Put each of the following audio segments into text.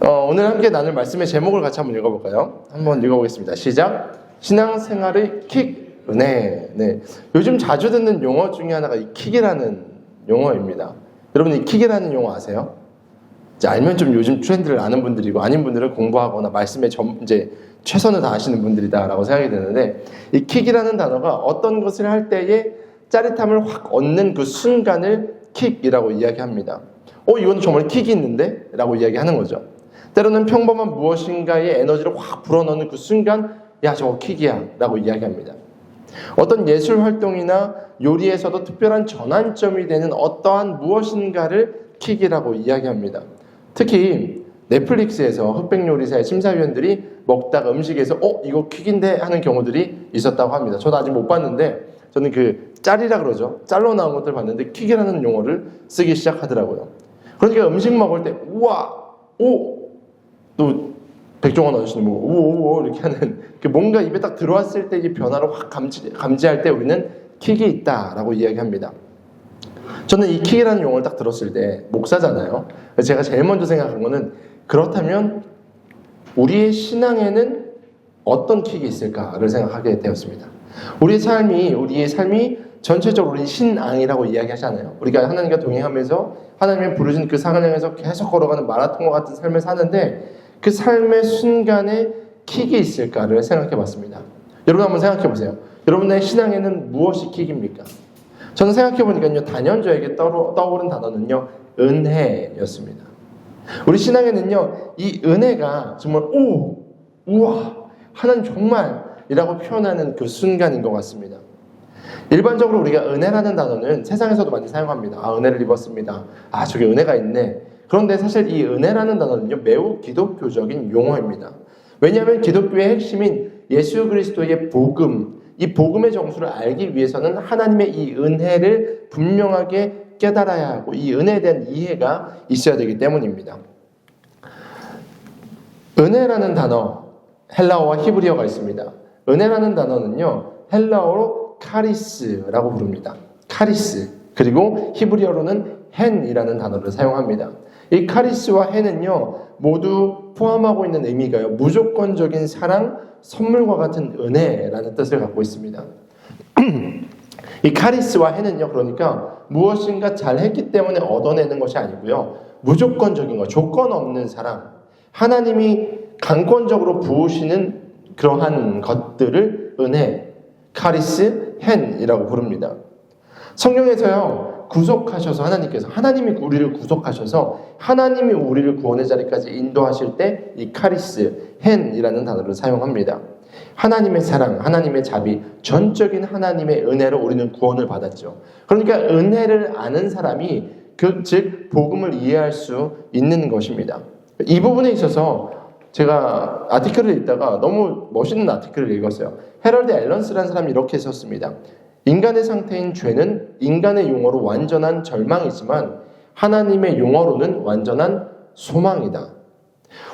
어, 오늘 함께 나눌 말씀의 제목을 같이 한번 읽어볼까요? 한번 읽어보겠습니다. 시작. 신앙생활의 킥 은혜. 네. 요즘 자주 듣는 용어 중에 하나가 이 킥이라는 용어입니다. 여러분 이 킥이라는 용어 아세요? 이제 알면 좀 요즘 트렌드를 아는 분들이고 아닌 분들은 공부하거나 말씀에 점, 이제 최선을 다하시는 분들이다라고 생각이 드는데 이 킥이라는 단어가 어떤 것을 할 때에 짜릿함을 확 얻는 그 순간을 킥이라고 이야기합니다. 어 이건 정말 킥이 있는데? 라고 이야기하는 거죠. 때로는 평범한 무엇인가의 에너지를 확 불어넣는 그 순간 야 저거 킥이야 라고 이야기합니다. 어떤 예술 활동이나 요리에서도 특별한 전환점이 되는 어떠한 무엇인가를 킥이라고 이야기합니다. 특히 넷플릭스에서 흑백 요리사의 심사위원들이 먹다가 음식에서 어 이거 킥인데 하는 경우들이 있었다고 합니다. 저도 아직 못 봤는데 저는 그 짤이라 그러죠. 짤로 나온 것들 봤는데 킥이라는 용어를 쓰기 시작하더라고요. 그러니까 음식 먹을 때 우와 오 또 백종원 아저씨는 뭐 오오오 이렇게 하는 그 뭔가 입에 딱 들어왔을 때 이 변화를 확 감지 감지할 때 우리는 킥이 있다라고 이야기합니다. 저는 이 킥이라는 용어를 딱 들었을 때 목사잖아요. 제가 제일 먼저 생각한 거는 그렇다면 우리의 신앙에는 어떤 킥이 있을까를 생각하게 되었습니다. 우리의 삶이 우리의 삶이 전체적으로 우리 신앙이라고 이야기하잖아요. 우리가 하나님과 동행하면서 하나님의 부르신 그 상황에서 계속 걸어가는 마라톤과 같은 삶을 사는데 그 삶의 순간에 킥이 있을까를 생각해 봤습니다. 여러분 한번 생각해 보세요. 여러분의 신앙에는 무엇이 킥입니까? 저는 생각해 보니까요, 단연 저에게 떠오- 떠오른 단어는요, 은혜였습니다. 우리 신앙에는요, 이 은혜가 정말, 오, 우와, 하나님 정말, 이라고 표현하는 그 순간인 것 같습니다. 일반적으로 우리가 은혜라는 단어는 세상에서도 많이 사용합니다. 아, 은혜를 입었습니다. 아, 저게 은혜가 있네. 그런데 사실 이 은혜라는 단어는요, 매우 기독교적인 용어입니다. 왜냐하면 기독교의 핵심인 예수 그리스도의 복음, 이 복음의 정수를 알기 위해서는 하나님의 이 은혜를 분명하게 깨달아야 하고 이 은혜에 대한 이해가 있어야 되기 때문입니다. 은혜라는 단어, 헬라어와 히브리어가 있습니다. 은혜라는 단어는요, 헬라어로 카리스라고 부릅니다. 카리스. 그리고 히브리어로는 헨이라는 단어를 사용합니다. 이 카리스와 헨은요, 모두 포함하고 있는 의미가요, 무조건적인 사랑, 선물과 같은 은혜라는 뜻을 갖고 있습니다. 이 카리스와 헨은요, 그러니까 무엇인가 잘했기 때문에 얻어내는 것이 아니고요, 무조건적인 것, 조건 없는 사랑, 하나님이 강권적으로 부으시는 그러한 것들을 은혜, 카리스, 헨이라고 부릅니다. 성경에서요, 구속하셔서 하나님께서, 하나님이 우리를 구속하셔서 하나님이 우리를 구원의 자리까지 인도하실 때 이 카리스, 헨이라는 단어를 사용합니다. 하나님의 사랑, 하나님의 자비, 전적인 하나님의 은혜로 우리는 구원을 받았죠. 그러니까 은혜를 아는 사람이 그, 즉, 복음을 이해할 수 있는 것입니다. 이 부분에 있어서 제가 아티클을 읽다가 너무 멋있는 아티클을 읽었어요. 헤럴드 앨런스라는 사람이 이렇게 썼습니다. 인간의 상태인 죄는 인간의 용어로 완전한 절망이지만 하나님의 용어로는 완전한 소망이다.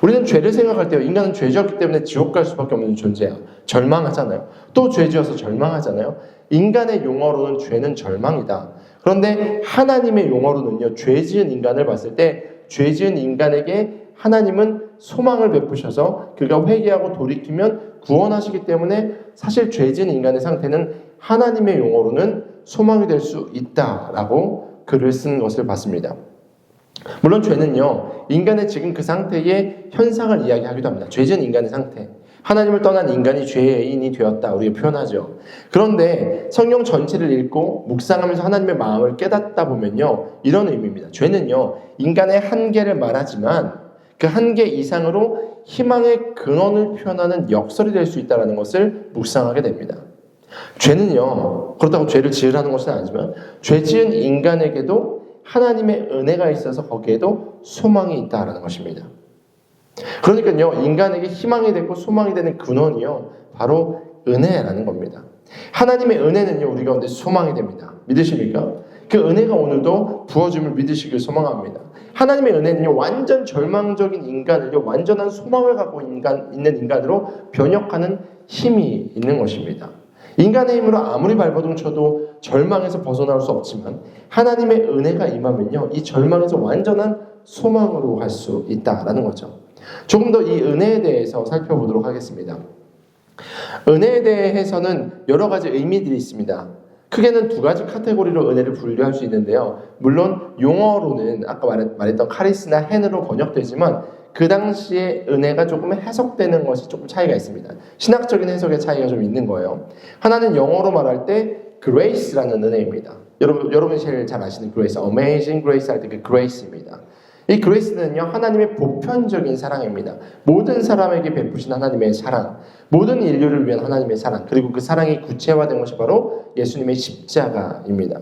우리는 죄를 생각할 때 인간은 죄지었기 때문에 지옥 갈 수밖에 없는 존재야. 절망하잖아요. 또 죄지어서 절망하잖아요. 인간의 용어로는 죄는 절망이다. 그런데 하나님의 용어로는요, 죄 지은 인간을 봤을 때, 죄 지은 인간에게 하나님은 소망을 베푸셔서 그가 회개하고 돌이키면 구원하시기 때문에 사실 죄 지은 인간의 상태는 하나님의 용어로는 소망이 될 수 있다라고 글을 쓴 것을 봤습니다. 물론 죄는요, 인간의 지금 그 상태의 현상을 이야기하기도 합니다. 죄진 인간의 상태. 하나님을 떠난 인간이 죄인이 되었다. 우리가 표현하죠. 그런데 성경 전체를 읽고 묵상하면서 하나님의 마음을 깨닫다 보면요, 이런 의미입니다. 죄는요, 인간의 한계를 말하지만 그 한계 이상으로 희망의 근원을 표현하는 역설이 될 수 있다는 것을 묵상하게 됩니다. 죄는요, 그렇다고 죄를 지으라는 것은 아니지만, 죄 지은 인간에게도 하나님의 은혜가 있어서 거기에도 소망이 있다라는 것입니다. 그러니까요, 인간에게 희망이 되고 소망이 되는 근원이요, 바로 은혜라는 겁니다. 하나님의 은혜는요, 우리 가운데 소망이 됩니다. 믿으십니까? 그 은혜가 오늘도 부어줌을 믿으시길 소망합니다. 하나님의 은혜는요, 완전 절망적인 인간을요, 완전한 소망을 갖고 인간, 있는 인간으로 변혁하는 힘이 있는 것입니다. 인간의 힘으로 아무리 발버둥 쳐도 절망에서 벗어날 수 없지만 하나님의 은혜가 임하면요 이 절망에서 완전한 소망으로 갈 수 있다라는 거죠. 조금 더 이 은혜에 대해서 살펴보도록 하겠습니다. 은혜에 대해서는 여러 가지 의미들이 있습니다. 크게는 두 가지 카테고리로 은혜를 분류할 수 있는데요. 물론 용어로는 아까 말했, 말했던 카리스나 헨으로 번역되지만 그 당시에 은혜가 조금 해석되는 것이 조금 차이가 있습니다. 신학적인 해석의 차이가 좀 있는 거예요. 하나는 영어로 말할 때 grace라는 은혜입니다. 여러분 여러분이 제일 잘 아시는 grace, amazing grace 할 때 그 grace입니다. 이 그레이스는요 하나님의 보편적인 사랑입니다. 모든 사람에게 베푸신 하나님의 사랑, 모든 인류를 위한 하나님의 사랑, 그리고 그 사랑이 구체화된 것이 바로 예수님의 십자가입니다.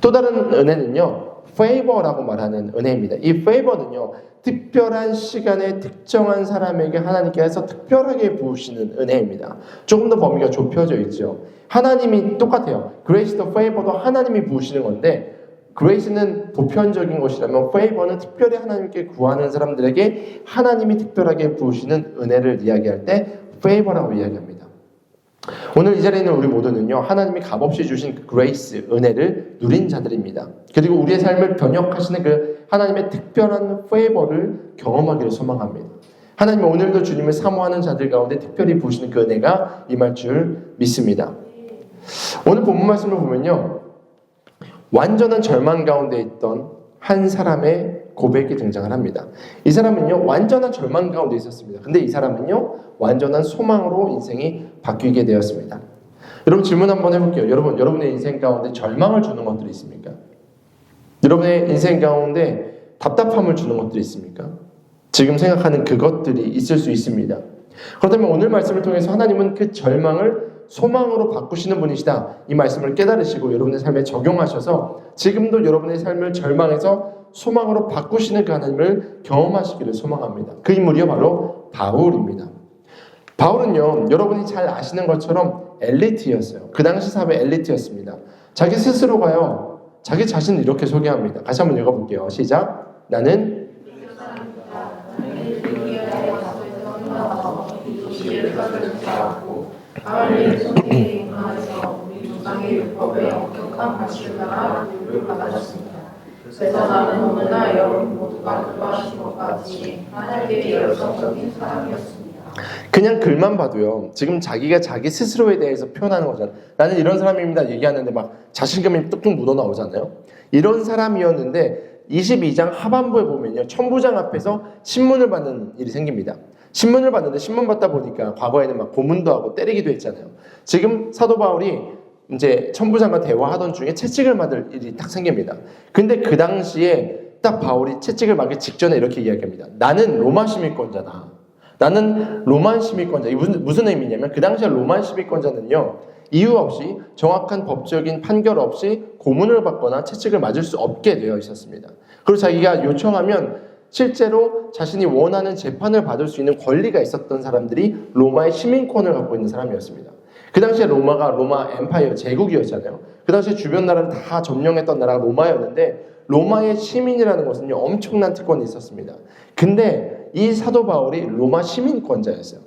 또 다른 은혜는요 favor라고 말하는 은혜입니다. 이 favor는요 특별한 시간에 특정한 사람에게 하나님께서 특별하게 부으시는 은혜입니다. 조금 더 범위가 좁혀져 있죠. 하나님이 똑같아요. 그레이스도 페이버도 하나님이 부으시는 건데 그레이스는 보편적인 것이라면 페이버는 특별히 하나님께 구하는 사람들에게 하나님이 특별하게 부으시는 은혜를 이야기할 때 페이버라고 이야기합니다. 오늘 이 자리에 있는 우리 모두는요, 하나님이 값없이 주신 그 그레이스, 은혜를 누린 자들입니다. 그리고 우리의 삶을 변혁하시는 그 하나님의 특별한 페이버를 경험하기를 소망합니다. 하나님 오늘도 주님을 사모하는 자들 가운데 특별히 부으시는 그 은혜가 임할 줄 믿습니다. 오늘 본문 말씀을 보면요. 완전한 절망 가운데 있던 한 사람의 고백이 등장을 합니다. 이 사람은요, 완전한 절망 가운데 있었습니다. 근데 이 사람은요, 완전한 소망으로 인생이 바뀌게 되었습니다. 여러분 질문 한번 해볼게요. 여러분, 여러분의 인생 가운데 절망을 주는 것들이 있습니까? 여러분의 인생 가운데 답답함을 주는 것들이 있습니까? 지금 생각하는 그것들이 있을 수 있습니다. 그렇다면 오늘 말씀을 통해서 하나님은 그 절망을 소망으로 바꾸시는 분이시다. 이 말씀을 깨달으시고 여러분의 삶에 적용하셔서 지금도 여러분의 삶을 절망에서 소망으로 바꾸시는 그 하나님을 경험하시기를 소망합니다. 그 인물이요 바로 바울입니다. 바울은요 여러분이 잘 아시는 것처럼 엘리트였어요. 그 당시 사회 엘리트였습니다. 자기 스스로가요 자기 자신을 이렇게 소개합니다. 다시 한번 읽어볼게요. 시작. 나는 그래서 나는 오늘날 여러분 모두가 기도하신 것 같이 하나님의 열성적인 사람이었습니다. 그냥 글만 봐도요. 지금 자기가 자기 스스로에 대해서 표현하는 거잖아요. 나는 이런 사람입니다. 얘기하는데 막 자신감이 뚝뚝 묻어 나오잖아요. 이런 사람이었는데 22장 하반부에 보면요. 천부장 앞에서 신문을 받는 일이 생깁니다. 신문을 받는데 신문 받다 보니까 과거에는 막 고문도 하고 때리기도 했잖아요. 지금 사도 바울이 이제 천부장과 대화하던 중에 채찍을 맞을 일이 딱 생깁니다. 근데 그 당시에 딱 바울이 채찍을 맞기 직전에 이렇게 이야기합니다. 나는 로마 시민권자다. 나는 로만 시민권자. 이 무슨, 무슨 의미냐면 그 당시에 로만 시민권자는요. 이유 없이 정확한 법적인 판결 없이 고문을 받거나 채찍을 맞을 수 없게 되어 있었습니다. 그리고 자기가 요청하면 실제로 자신이 원하는 재판을 받을 수 있는 권리가 있었던 사람들이 로마의 시민권을 갖고 있는 사람이었습니다. 그 당시에 로마가 로마 엠파이어 제국이었잖아요. 그 당시에 주변 나라를 다 점령했던 나라가 로마였는데 로마의 시민이라는 것은요 엄청난 특권이 있었습니다. 근데 이 사도 바울이 로마 시민권자였어요.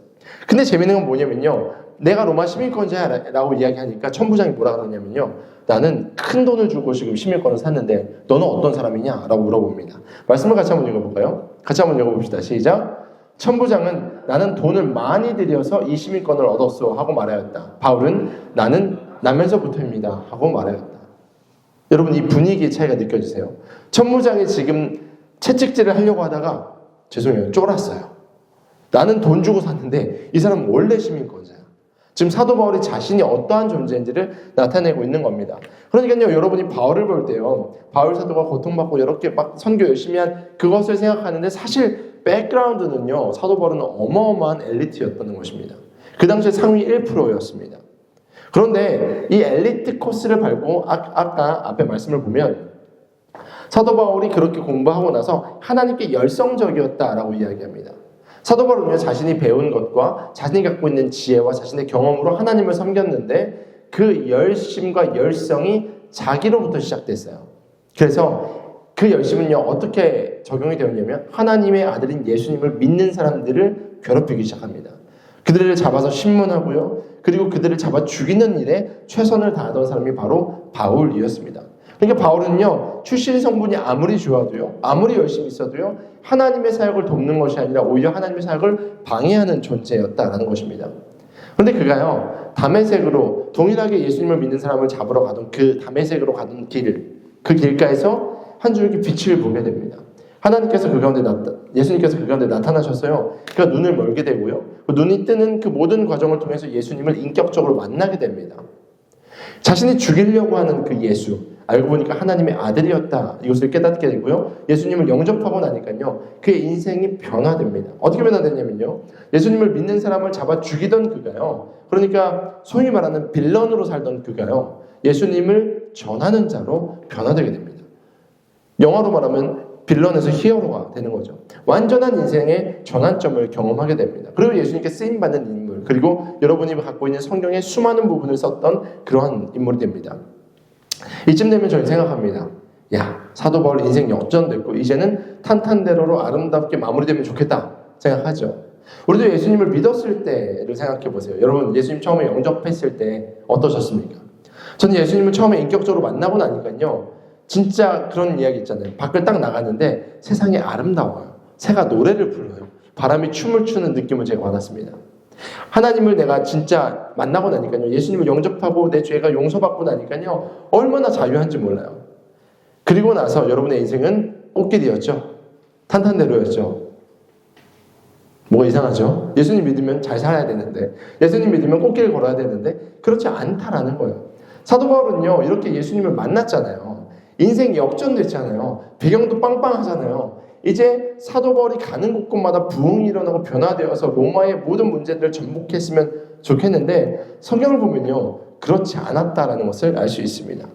근데 재밌는 건 뭐냐면요. 내가 로마 시민권자라고 이야기하니까 천부장이 뭐라 그러냐면요. 나는 큰 돈을 주고 지금 시민권을 샀는데 너는 어떤 사람이냐? 라고 물어봅니다. 말씀을 같이 한번 읽어볼까요? 같이 한번 읽어봅시다. 시작. 천부장은 나는 돈을 많이 들여서 이 시민권을 얻었어 하고 말하였다. 바울은 나는 나면서부터입니다 하고 말하였다. 여러분 이 분위기의 차이가 느껴지세요? 천부장이 지금 채찍질을 하려고 하다가 죄송해요 쫄았어요. 나는 돈 주고 샀는데 이 사람은 원래 시민권자야. 지금 사도 바울이 자신이 어떠한 존재인지를 나타내고 있는 겁니다. 그러니까요, 여러분이 바울을 볼 때요, 바울 사도가 고통받고 이렇게 막 선교 열심히 한 그것을 생각하는데 사실 백그라운드는요, 사도 바울은 어마어마한 엘리트였다는 것입니다. 그 당시에 상위 1%였습니다. 그런데 이 엘리트 코스를 밟고 아, 아까 앞에 말씀을 보면 사도 바울이 그렇게 공부하고 나서 하나님께 열성적이었다라고 이야기합니다. 사도 바울은요 자신이 배운 것과 자신이 갖고 있는 지혜와 자신의 경험으로 하나님을 섬겼는데 그 열심과 열성이 자기로부터 시작됐어요. 그래서 그 열심은요 어떻게 적용이 되었냐면 하나님의 아들인 예수님을 믿는 사람들을 괴롭히기 시작합니다. 그들을 잡아서 신문하고요. 그리고 그들을 잡아 죽이는 일에 최선을 다하던 사람이 바로 바울이었습니다. 그러니까 바울은요, 출신 성분이 아무리 좋아도요, 아무리 열심히 있어도요, 하나님의 사역을 돕는 것이 아니라 오히려 하나님의 사역을 방해하는 존재였다라는 것입니다. 그런데 그가요, 담에색으로 동일하게 예수님을 믿는 사람을 잡으러 가던 그 담에색으로 가던 길, 그 길가에서 한 줄기 빛을 보게 됩니다. 하나님께서 그 가운데 나타, 예수님께서 그 가운데 나타나셨어요. 그가 눈을 멀게 되고요. 그 눈이 뜨는 그 모든 과정을 통해서 예수님을 인격적으로 만나게 됩니다. 자신이 죽이려고 하는 그 예수, 알고 보니까 하나님의 아들이었다. 이것을 깨닫게 되고요. 예수님을 영접하고 나니까요. 그의 인생이 변화됩니다. 어떻게 변화되냐면요. 예수님을 믿는 사람을 잡아 죽이던 그가요. 그러니까 소위 말하는 빌런으로 살던 그가요. 예수님을 전하는 자로 변화되게 됩니다. 영어로 말하면 빌런에서 히어로가 되는 거죠. 완전한 인생의 전환점을 경험하게 됩니다. 그리고 예수님께 쓰임 받는 인물, 그리고 여러분이 갖고 있는 성경의 수많은 부분을 썼던 그러한 인물이 됩니다. 이쯤 되면 저는 생각합니다. 야, 사도 바울 인생 역전됐고 이제는 탄탄대로로 아름답게 마무리되면 좋겠다 생각하죠. 우리도 예수님을 믿었을 때를 생각해 보세요. 여러분 예수님 처음에 영접했을 때 어떠셨습니까? 저는 예수님을 처음에 인격적으로 만나고 나니까요. 진짜 그런 이야기 있잖아요. 밖을 딱 나갔는데 세상이 아름다워요. 새가 노래를 불러요. 바람이 춤을 추는 느낌을 제가 받았습니다. 하나님을 내가 진짜 만나고 나니까요. 예수님을 영접하고 내 죄가 용서받고 나니까요. 얼마나 자유한지 몰라요. 그리고 나서 여러분의 인생은 꽃길이었죠. 탄탄대로였죠. 뭐가 이상하죠? 예수님 믿으면 잘 살아야 되는데, 예수님 믿으면 꽃길 걸어야 되는데, 그렇지 않다라는 거예요. 사도 바울은요, 이렇게 예수님을 만났잖아요. 인생이 역전됐잖아요. 배경도 빵빵하잖아요. 이제 사도 바울이 가는 곳곳마다 부흥이 일어나고 변화되어서 로마의 모든 문제들을 전복했으면 좋겠는데 성경을 보면요 그렇지 않았다라는 것을 알 수 있습니다.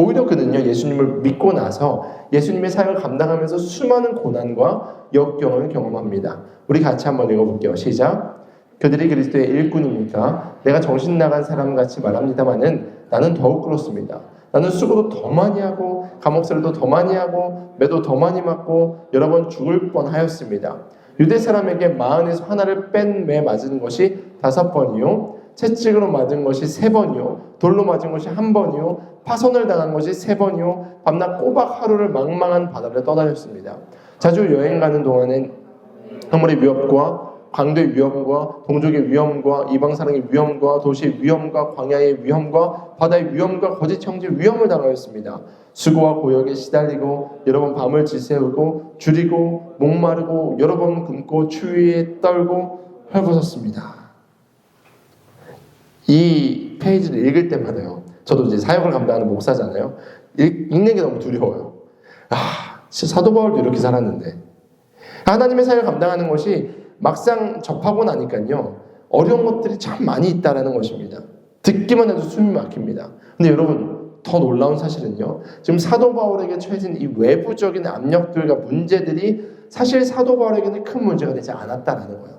오히려 그는요 예수님을 믿고 나서 예수님의 사역을 감당하면서 수많은 고난과 역경을 경험합니다. 우리 같이 한번 읽어볼게요. 시작. 그들이 그리스도의 일꾼입니까? 내가 정신 나간 사람 같이 말합니다마는 나는 더욱 그렇습니다. 나는 수고도 더 많이 하고 감옥살도 더 많이 하고 매도 더 많이 맞고 여러 번 죽을 뻔하였습니다. 유대 사람에게 마흔에서 하나를 뺀 매 맞은 것이 다섯 번이요 채찍으로 맞은 것이 세 번이요 돌로 맞은 것이 한 번이요 파손을 당한 것이 세 번이요 밤낮 꼬박 하루를 망망한 바다를 떠다녔습니다. 자주 여행 가는 동안엔 허물의 위협과 강도의 위험과 동족의 위험과 이방 사랑의 위험과 도시의 위험과 광야의 위험과 바다의 위험과 거짓 형제의 위험을 당하였습니다. 수고와 고역에 시달리고 여러 번 밤을 지새우고 줄이고 목마르고 여러 번 굶고 추위에 떨고 헐벗었습니다. 이 페이지를 읽을 때마다요. 저도 이제 사역을 감당하는 목사잖아요. 읽, 읽는 게 너무 두려워요. 아, 사도 바울도 이렇게 살았는데. 하나님의 사역을 감당하는 것이 막상 접하고 나니까요. 어려운 것들이 참 많이 있다라는 것입니다. 듣기만 해도 숨이 막힙니다. 근데 여러분, 더 놀라운 사실은요. 지금 사도 바울에게 처해진 이 외부적인 압력들과 문제들이 사실 사도 바울에게는 큰 문제가 되지 않았다라는 거예요.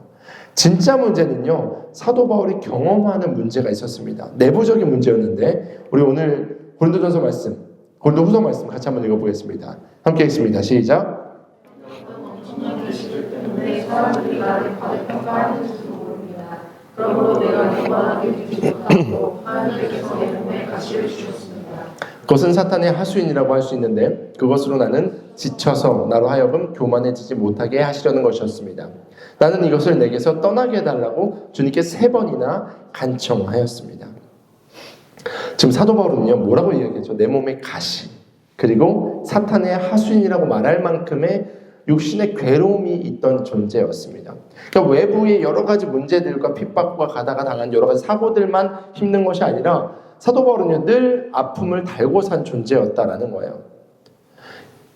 진짜 문제는요. 사도 바울이 경험하는 문제가 있었습니다. 내부적인 문제였는데 우리 오늘 고린도전서 말씀, 고린도후서 말씀 같이 한번 읽어보겠습니다. 함께 읽습니다. 시작. 엄청난 계시들 때문에 사람들이 나를 과대평가하는지도 모릅니다. 그러므로 내가 영원하게 못하고 하나님께서 내 몸에 가시를 주셨습니다. 그것은 사탄의 하수인이라고 할 수 있는데 그것으로 나는 지쳐서 나로 하여금 교만해지지 못하게 하시려는 것이었습니다. 나는 이것을 내게서 떠나게 해달라고 주님께 세 번이나 간청하였습니다. 지금 사도 바울은요 뭐라고 이야기했죠? 내 몸의 가시 그리고 사탄의 하수인이라고 말할 만큼의 육신의 괴로움이 있던 존재였습니다. 그러니까 외부의 여러 가지 문제들과 핍박과 가다가 당한 여러 가지 사고들만 힘든 것이 아니라 사도 바울은요 늘 아픔을 달고 산 존재였다라는 거예요.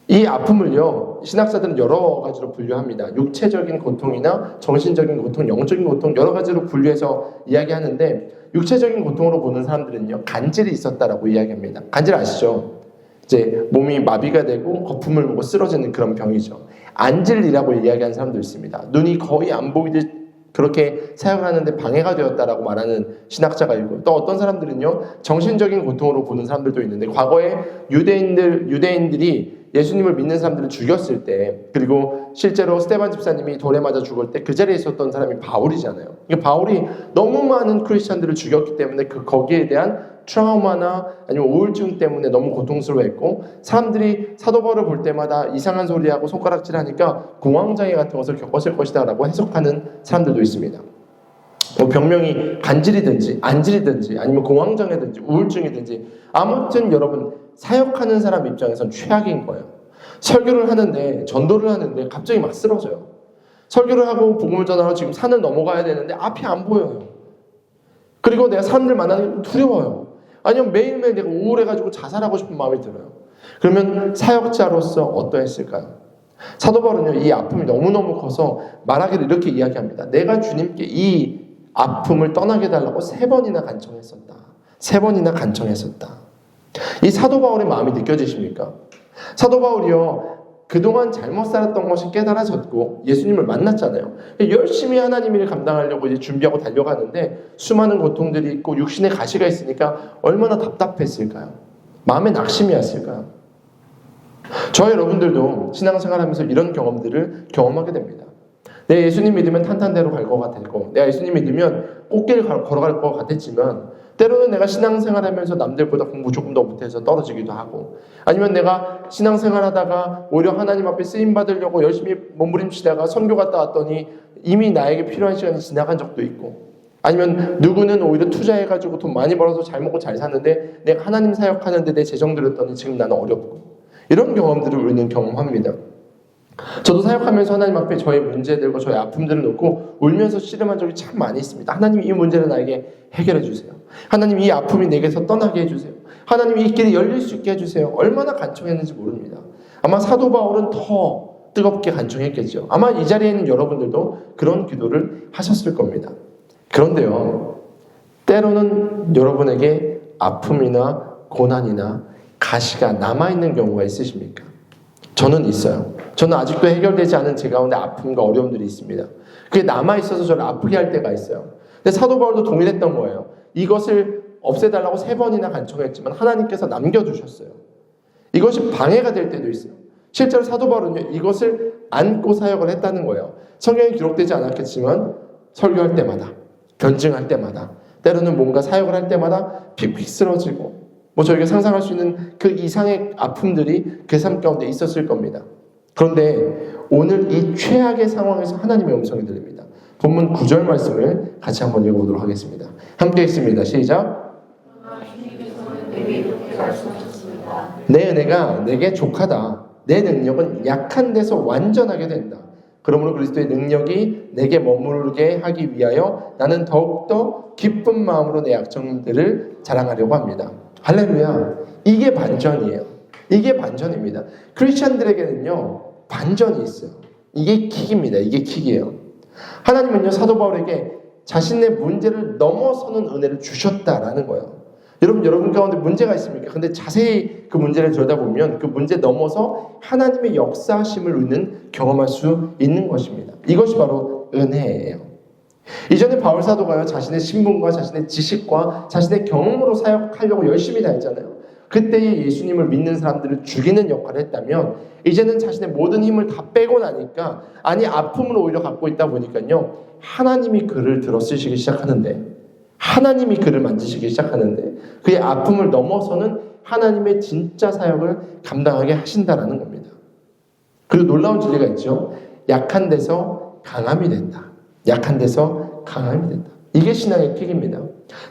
이 아픔을요 신학자들은 여러 가지로 분류합니다. 육체적인 고통이나 정신적인 고통, 영적인 고통 여러 가지로 분류해서 이야기하는데 육체적인 고통으로 보는 사람들은요 간질이 있었다라고 이야기합니다. 간질 아시죠? 이제 몸이 마비가 되고 거품을 보고 쓰러지는 그런 병이죠. 안질이라고 이야기하는 사람도 있습니다. 눈이 거의 안 보이듯 그렇게 사용하는데 방해가 되었다라고 말하는 신학자가 있고 또 어떤 사람들은요 정신적인 고통으로 보는 사람들도 있는데 과거에 유대인들 유대인들이 예수님을 믿는 사람들을 죽였을 때 그리고 실제로 스테반 집사님이 돌에 맞아 죽을 때 그 자리에 있었던 사람이 바울이잖아요. 그러니까 바울이 너무 많은 크리스천들을 죽였기 때문에 그 거기에 대한 트라우마나 아니면 우울증 때문에 너무 고통스러워했고 사람들이 사도 바울을 볼 때마다 이상한 소리하고 손가락질하니까 공황장애 같은 것을 겪었을 것이다라고 해석하는 사람들도 있습니다. 뭐 병명이 간질이든지 안질이든지 아니면 공황장애든지 우울증이든지 아무튼 여러분 사역하는 사람 입장에선 최악인 거예요. 설교를 하는데 전도를 하는데 갑자기 막 쓰러져요. 설교를 하고 복음을 전하러 지금 산을 넘어가야 되는데 앞이 안 보여요. 그리고 내가 사람들 만나는 게 두려워요. 아니면 매일매일 내가 우울해가지고 자살하고 싶은 마음이 들어요. 그러면 사역자로서 어떠했을까요? 사도 바울은요, 이 아픔이 너무너무 커서 말하기를 이렇게 이야기합니다. 내가 주님께 이 아픔을 떠나게 해달라고 세 번이나 간청했었다. 세 번이나 간청했었다. 이 사도 바울의 마음이 느껴지십니까? 사도 바울이요, 그동안 잘못 살았던 것이 깨달아졌고 예수님을 만났잖아요. 열심히 하나님 일을 감당하려고 이제 준비하고 달려가는데 수많은 고통들이 있고 육신의 가시가 있으니까 얼마나 답답했을까요? 마음에 낙심이었을까요? 저 여러분들도 신앙생활하면서 이런 경험들을 경험하게 됩니다. 내 예수님 믿으면 탄탄대로 갈 것 같았고, 내가 예수님 믿으면 꽃길 가- 걸어갈 것 같았지만, 때로는 내가 신앙생활 하면서 남들보다 공부 조금 더 못해서 떨어지기도 하고, 아니면 내가 신앙생활 하다가 오히려 하나님 앞에 쓰임 받으려고 열심히 몸부림치다가 선교 갔다 왔더니 이미 나에게 필요한 시간이 지나간 적도 있고, 아니면 누구는 오히려 투자해가지고 돈 많이 벌어서 잘 먹고 잘 사는데 내가 하나님 사역하는데 내 재정 들었더니 지금 나는 어렵고 이런 경험들을 우리는 경험합니다. 저도 사역하면서 하나님 앞에 저의 문제들과 저의 아픔들을 놓고 울면서 씨름한 적이 참 많이 있습니다. 하나님 이 문제를 나에게 해결해 주세요. 하나님 이 아픔이 내게서 떠나게 해주세요. 하나님 이 길이 열릴 수 있게 해주세요. 얼마나 간청했는지 모릅니다. 아마 사도 바울은 더 뜨겁게 간청했겠죠. 아마 이 자리에 있는 여러분들도 그런 기도를 하셨을 겁니다. 그런데요, 때로는 여러분에게 아픔이나 고난이나 가시가 남아있는 경우가 있으십니까? 저는 있어요. 저는 아직도 해결되지 않은 제 가운데 아픔과 어려움들이 있습니다. 그게 남아있어서 저를 아프게 할 때가 있어요. 근데 사도 바울도 동일했던 거예요. 이것을 없애달라고 세 번이나 간청했지만 하나님께서 남겨두셨어요. 이것이 방해가 될 때도 있어요. 실제로 사도 바울은요, 이것을 안고 사역을 했다는 거예요. 성경에 기록되지 않았겠지만 설교할 때마다, 변증할 때마다, 때로는 뭔가 사역을 할 때마다 픽픽 쓰러지고, 뭐 저희가 상상할 수 있는 그 이상의 아픔들이 그 삶 가운데 있었을 겁니다. 그런데 오늘 이 최악의 상황에서 하나님의 음성이 들립니다. 본문 9절 말씀을 같이 한번 읽어보도록 하겠습니다. 함께 읽습니다. 시작. 내 은혜가 내게 족하다. 내 능력은 약한 데서 완전하게 된다. 그러므로 그리스도의 능력이 내게 머무르게 하기 위하여 나는 더욱더 기쁜 마음으로 내 약점들을 자랑하려고 합니다. 할렐루야. 이게 반전이에요. 이게 반전입니다. 크리스천들에게는요, 반전이 있어요. 이게 킥입니다. 이게 킥이에요. 하나님은요, 사도 바울에게 자신의 문제를 넘어서는 은혜를 주셨다라는 거예요. 여러분, 여러분 가운데 문제가 있습니까? 근데 자세히 그 문제를 들여다보면 그 문제 넘어서 하나님의 역사심을 우리는 경험할 수 있는 것입니다. 이것이 바로 은혜예요. 이전에 바울 사도가요, 자신의 신분과 자신의 지식과 자신의 경험으로 사역하려고 열심히 다했잖아요. 그때의 예수님을 믿는 사람들을 죽이는 역할을 했다면, 이제는 자신의 모든 힘을 다 빼고 나니까, 아니, 아픔을 오히려 갖고 있다 보니까요, 하나님이 그를 들어 쓰시기 시작하는데, 하나님이 그를 만지시기 시작하는데, 그의 아픔을 넘어서는 하나님의 진짜 사역을 감당하게 하신다라는 겁니다. 그리고 놀라운 진리가 있죠. 약한 데서 강함이 된다. 약한 데서 강함이 된다. 이게 신앙의 킥입니다.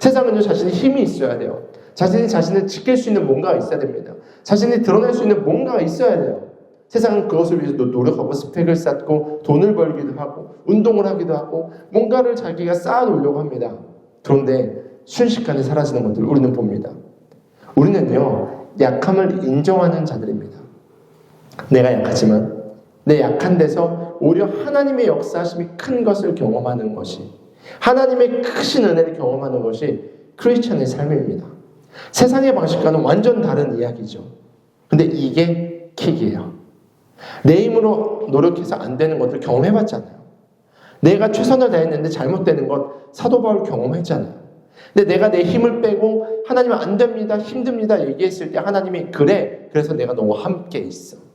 세상은요, 자신의 힘이 있어야 돼요. 자신이 자신을 지킬 수 있는 뭔가가 있어야 됩니다. 자신이 드러낼 수 있는 뭔가가 있어야 돼요. 세상은 그것을 위해서 노력하고 스펙을 쌓고 돈을 벌기도 하고 운동을 하기도 하고 뭔가를 자기가 쌓아놓으려고 합니다. 그런데 순식간에 사라지는 것들을 우리는 봅니다. 우리는요, 약함을 인정하는 자들입니다. 내가 약하지만 내 약한 데서 오히려 하나님의 역사심이 큰 것을 경험하는 것이 하나님의 크신 은혜를 경험하는 것이 크리스천의 삶입니다. 세상의 방식과는 완전 다른 이야기죠. 근데 이게 킥이에요. 내 힘으로 노력해서 안 되는 것들 경험해봤잖아요. 내가 최선을 다했는데 잘못되는 것 사도 바울 경험했잖아요. 근데 내가 내 힘을 빼고 하나님 안 됩니다, 힘듭니다 얘기했을 때 하나님이 그래, 그래서 내가 너와 함께 있어.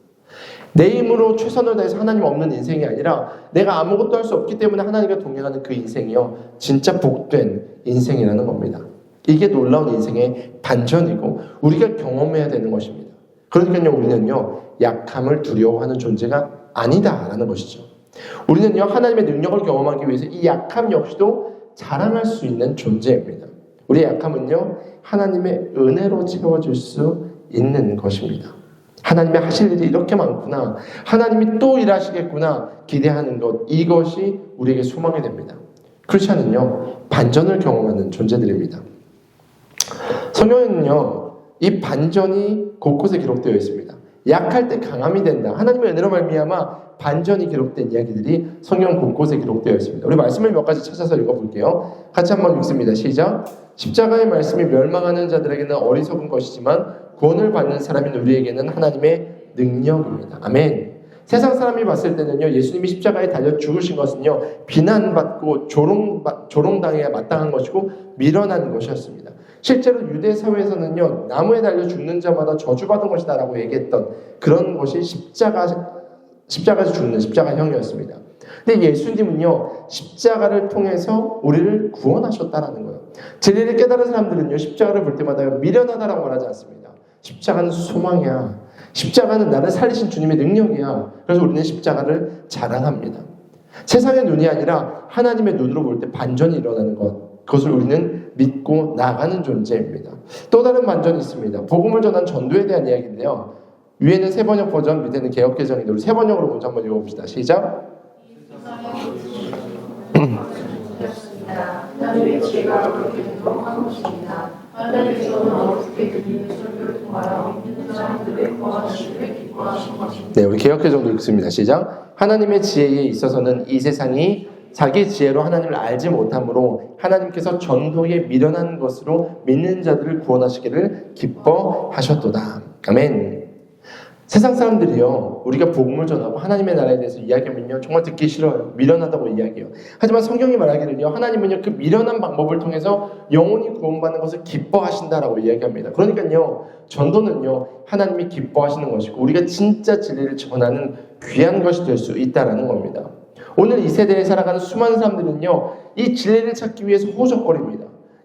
내 힘으로 최선을 다해서 하나님 없는 인생이 아니라 내가 아무것도 할 수 없기 때문에 하나님과 동행하는 그 인생이요. 진짜 복된 인생이라는 겁니다. 이게 놀라운 인생의 반전이고 우리가 경험해야 되는 것입니다. 그러니까요, 우리는요, 약함을 두려워하는 존재가 아니다라는 것이죠. 우리는요, 하나님의 능력을 경험하기 위해서 이 약함 역시도 자랑할 수 있는 존재입니다. 우리의 약함은요, 하나님의 은혜로 채워질 수 있는 것입니다. 하나님의 하실 일이 이렇게 많구나. 하나님이 또 일하시겠구나. 기대하는 것. 이것이 우리에게 소망이 됩니다. 크리스천은요, 반전을 경험하는 존재들입니다. 성경에는요, 이 반전이 곳곳에 기록되어 있습니다. 약할 때 강함이 된다. 하나님의 은혜로 말미암아 반전이 기록된 이야기들이 성경 곳곳에 기록되어 있습니다. 우리 말씀을 몇 가지 찾아서 읽어볼게요. 같이 한번 읽습니다. 시작. 십자가의 말씀이 멸망하는 자들에게는 어리석은 것이지만 구원을 받는 사람인 우리에게는 하나님의 능력입니다. 아멘. 세상 사람이 봤을 때는요, 예수님이 십자가에 달려 죽으신 것은요, 비난받고 조롱, 조롱당해야 마땅한 것이고, 밀어난 것이었습니다. 실제로 유대 사회에서는요, 나무에 달려 죽는 자마다 저주받은 것이다라고 얘기했던 그런 것이 십자가, 십자가에서 죽는 십자가형이었습니다. 근데 예수님은요, 십자가를 통해서 우리를 구원하셨다라는 거예요. 진리를 깨달은 사람들은요, 십자가를 볼 때마다 미련하다라고 말하지 않습니다. 십자가는 소망이야. 십자가는 나를 살리신 주님의 능력이야. 그래서 우리는 십자가를 자랑합니다. 세상의 눈이 아니라 하나님의 눈으로 볼 때 반전이 일어나는 것. 그것을 우리는 믿고 나가는 존재입니다. 또 다른 반전이 있습니다. 복음을 전한 전도에 대한 이야기인데요. 위에는 세 번역 버전, 밑에는 개혁 개정인데 우리 세 번역으로 먼저 한번 읽어봅시다. 시작. 하 네, 우리 개혁 개정도 읽습니다. 시작. 하나님의 지혜에 있어서는 이 세상이 자기 지혜로 하나님을 알지 못함으로 하나님께서 전도에 미련한 것으로 믿는 자들을 구원하시기를 기뻐하셨도다. 아멘. 세상 사람들이요, 우리가 복음을 전하고 하나님의 나라에 대해서 이야기하면요, 정말 듣기 싫어요. 미련하다고 이야기해요. 하지만 성경이 말하기를요, 하나님은요, 그 미련한 방법을 통해서 영혼이 구원받는 것을 기뻐하신다라고 이야기합니다. 그러니까요, 전도는요, 하나님이 기뻐하시는 것이고, 우리가 진짜 진리를 전하는 귀한 것이 될 수 있다라는 겁니다. 오늘 이 세대에 살아가는 수많은 사람들은요, 이 진리를 찾기 위해서 호적거립니다.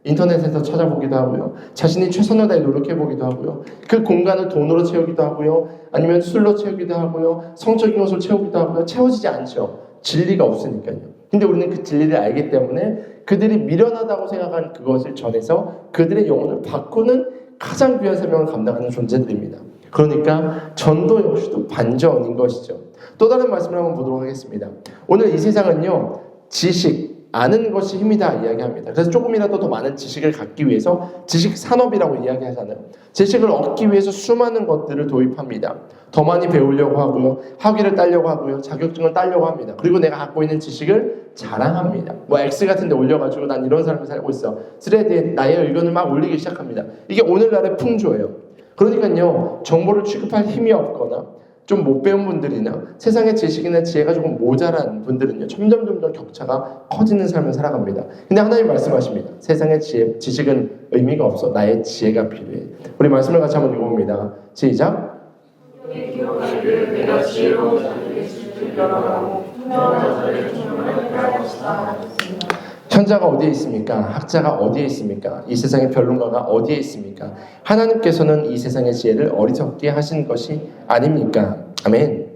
인터넷에서 찾아보기도 하고요. 자신이 최선을 다해 노력해보기도 하고요. 그 공간을 돈으로 채우기도 하고요. 아니면 술로 채우기도 하고요. 성적인 것으로 채우기도 하고요. 채워지지 않죠. 진리가 없으니까요. 근데 우리는 그 진리를 알기 때문에 그들이 미련하다고 생각한 그것을 전해서 그들의 영혼을 바꾸는 가장 귀한 사명을 감당하는 존재들입니다. 그러니까 전도 역시도 반전인 것이죠. 또 다른 말씀을 한번 보도록 하겠습니다. 오늘 이 세상은요, 지식, 아는 것이 힘이다 이야기합니다. 그래서 조금이라도 더 많은 지식을 갖기 위해서 지식 산업이라고 이야기하잖아요. 지식을 얻기 위해서 수많은 것들을 도입합니다. 더 많이 배우려고 하고요. 학위를 따려고 하고요. 자격증을 따려고 합니다. 그리고 내가 갖고 있는 지식을 자랑합니다. 뭐 X 같은 데 올려가지고 난 이런 삶을 살고 있어. 스레드에 나의 의견을 막 올리기 시작합니다. 이게 오늘날의 풍조예요. 그러니까요. 정보를 취급할 힘이 없거나 좀 못 배운 분들이나 세상의 지식이나 지혜가 조금 모자란 분들은요 점점 점점 격차가 커지는 삶을 살아갑니다. 근데 하나님 말씀하십니다. 세상의 지혜, 지식은 의미가 없어. 나의 지혜가 필요해. 우리 말씀을 같이 한번 읽어봅니다. 시작. 현자가 어디에 있습니까? 학자가 어디에 있습니까? 이 세상의 변론가가 어디에 있습니까? 하나님께서는 이 세상의 지혜를 어리석게 하신 것이 아닙니까? 아멘.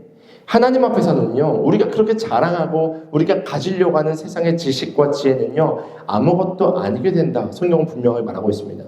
하나님 앞에서는요, 우리가 그렇게 자랑하고 우리가 가지려고 하는 세상의 지식과 지혜는요, 아무것도 아니게 된다. 성경은 분명히 말하고 있습니다.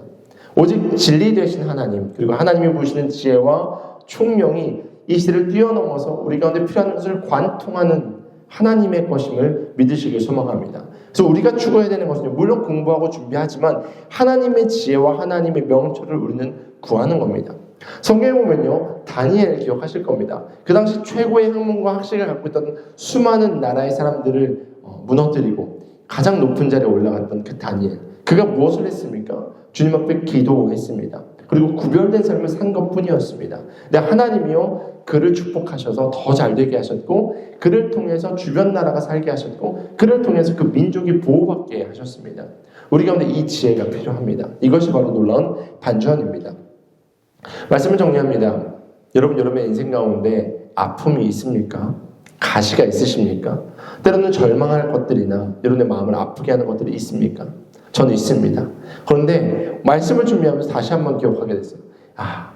오직 진리 되신 하나님, 그리고 하나님이 부시는 지혜와 총명이 이 시대를 뛰어넘어서 우리 가운데 필요한 것을 관통하는 하나님의 것임을 믿으시길 소망합니다. 그래서 우리가 추구해야 되는 것은 물론 공부하고 준비하지만 하나님의 지혜와 하나님의 명철을 우리는 구하는 겁니다. 성경에 보면요, 다니엘 기억하실 겁니다. 그 당시 최고의 학문과 학식을 갖고 있던 수많은 나라의 사람들을 어, 무너뜨리고 가장 높은 자리에 올라갔던 그 다니엘. 그가 무엇을 했습니까? 주님 앞에 기도했습니다. 그리고 구별된 삶을 산 것뿐이었습니다. 근데 하나님이요 그를 축복하셔서 더 잘 되게 하셨고 그를 통해서 주변 나라가 살게 하셨고 그를 통해서 그 민족이 보호받게 하셨습니다. 우리 가운데 이 지혜가 필요합니다. 이것이 바로 놀라운 반전입니다. 말씀을 정리합니다. 여러분 여러분의 인생 가운데 아픔이 있습니까? 가시가 있으십니까? 때로는 절망할 것들이나 여러분의 마음을 아프게 하는 것들이 있습니까? 저는 있습니다. 그런데 말씀을 준비하면서 다시 한번 기억하게 됐어요. 아,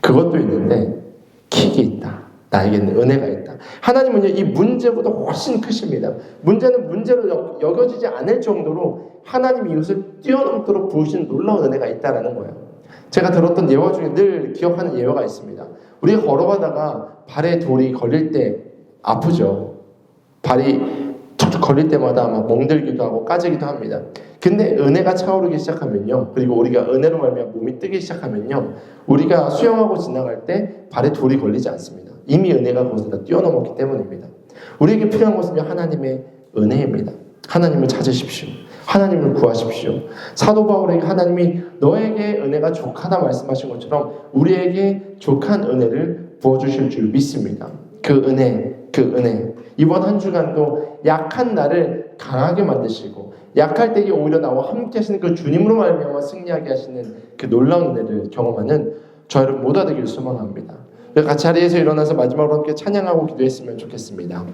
그것도 있는데 킥이 있다. 나에게는 은혜가 있다. 하나님은요, 이 문제보다 훨씬 크십니다. 문제는 문제로 여- 여겨지지 않을 정도로 하나님이 이것을 뛰어넘도록 부으신 놀라운 은혜가 있다라는 거예요. 제가 들었던 예화 중에 늘 기억하는 예화가 있습니다. 우리가 걸어가다가 발에 돌이 걸릴 때 아프죠. 발이 툭툭 걸릴 때마다 막 멍들기도 하고 까지기도 합니다. 근데 은혜가 차오르기 시작하면요. 그리고 우리가 은혜로 말미암아 몸이 뜨기 시작하면요. 우리가 수영하고 지나갈 때 발에 돌이 걸리지 않습니다. 이미 은혜가 그것을 다 뛰어넘었기 때문입니다. 우리에게 필요한 것은요. 하나님의 은혜입니다. 하나님을 찾으십시오. 하나님을 구하십시오. 사도 바울에게 하나님이 너에게 은혜가 족하다 말씀하신 것처럼 우리에게 족한 은혜를 부어주실 줄 믿습니다. 그 은혜, 그 은혜. 이번 한 주간도 약한 나를 강하게 만드시고 약할 때에 오히려 나와 함께 하시는 그 주님으로 말미암아 승리하게 하시는 그 놀라운 은혜를 경험하는 저 여러분 모두 되길 소망합니다. 같이 자리에서 일어나서 마지막으로 함께 찬양하고 기도했으면 좋겠습니다.